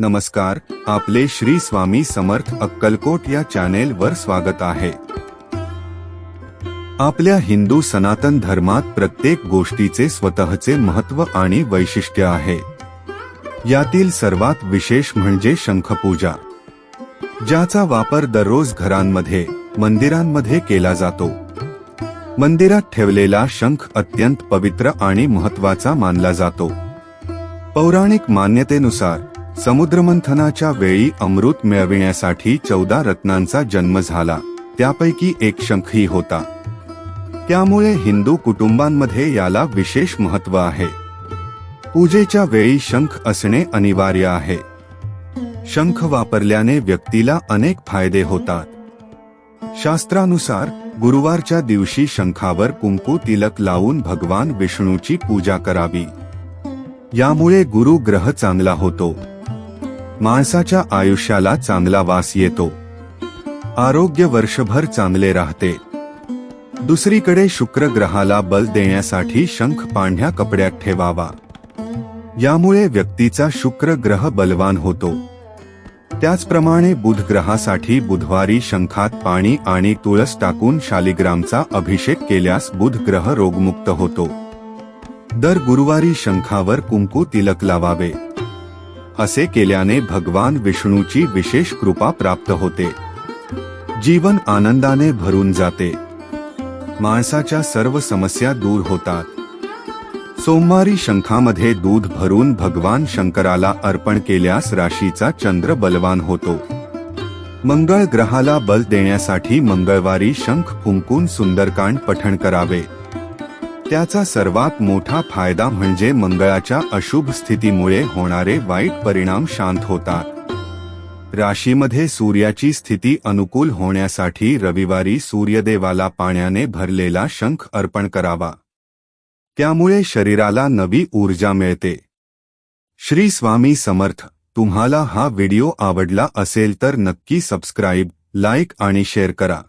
नमस्कार आपले श्री स्वामी समर्थ अक्कलकोट या चॅनेल वर स्वागत आहे. आपल्या हिंदू सनातन धर्मात प्रत्येक गोष्टीचे स्वतःचे महत्त्व आणि वैशिष्ट्य आहे. यातील सर्वात विशेष म्हणजे शंखपूजा ज्याचा वापर दररोज घरांमध्ये मंदिरांमध्ये केला जातो. मंदिरात ठेवलेला शंख अत्यंत पवित्र आणि महत्त्वाचा मानला जातो. पौराणिक मान्यतेनुसार समुद्रमंथनाच्या वेळी अमृत मिळविण्यासाठी चौदा रत्नांचा जन्म झाला. त्यापैकी एक शंखही होता. त्यामुळे हिंदू कुटुंबांमध्ये याला विशेष महत्त्व आहे. पूजेच्या वेळी शंख असणे अनिवार्य आहे. शंख वापरल्याने व्यक्तीला अनेक फायदे होतात. शास्त्रानुसार गुरुवारच्या दिवशी शंखावर कुंकू तिलक लावून भगवान विष्णूची पूजा करावी. यामुळे गुरु ग्रह चांगला होतो. माणसाच्या आयुष्याला चांगला वास येतो. आरोग्य वर्षभर चांगले राहते. दुसरीकडे शुक्र ग्रहाला बल देण्यासाठी शंख पांढ्या कपड्यात ठेवावा. यामुळे व्यक्तीचा शुक्र ग्रह बलवान होतो. त्याचप्रमाणे बुध ग्रहासाठी बुधवारी शंखात पाणी आणि तुळस टाकून शालिग्रामचा अभिषेक केल्यास बुध ग्रह रोगमुक्त होतो. दर गुरुवारी शंखावर कुंकू तिलक लावावे. असे केल्याने भगवान विष्णूची विशेष कृपा प्राप्त होते. जीवन आनंदाने भरून जाते. माणसाच्या सर्व समस्या दूर होतात. सोमवारी शंखामध्ये दूध भरून भगवान शंकराला अर्पण केल्यास राशीचा चंद्र बलवान होतो. मंगळ ग्रहाला बल देण्यासाठी मंगळवारी शंख फुंकून सुंदरकांड पठण करावे. त्याचा सर्वात मोठा फायदा म्हणजे मंगळाच्या अशुभ स्थितीमुळे होणारे वाईट परिणाम शांत होतात. राशीमध्ये सूर्याची स्थिती अनुकूल होण्यासाठी रविवारी सूर्यदेवाला पाण्याने भरलेला शंख अर्पण करावा. त्यामुळे शरीराला नवी ऊर्जा मिळते. श्री स्वामी समर्थ तुम्हाला हा व्हिडिओ आवडला असेल तर नक्की सबस्क्राईब लाईक आणि शेअर करा.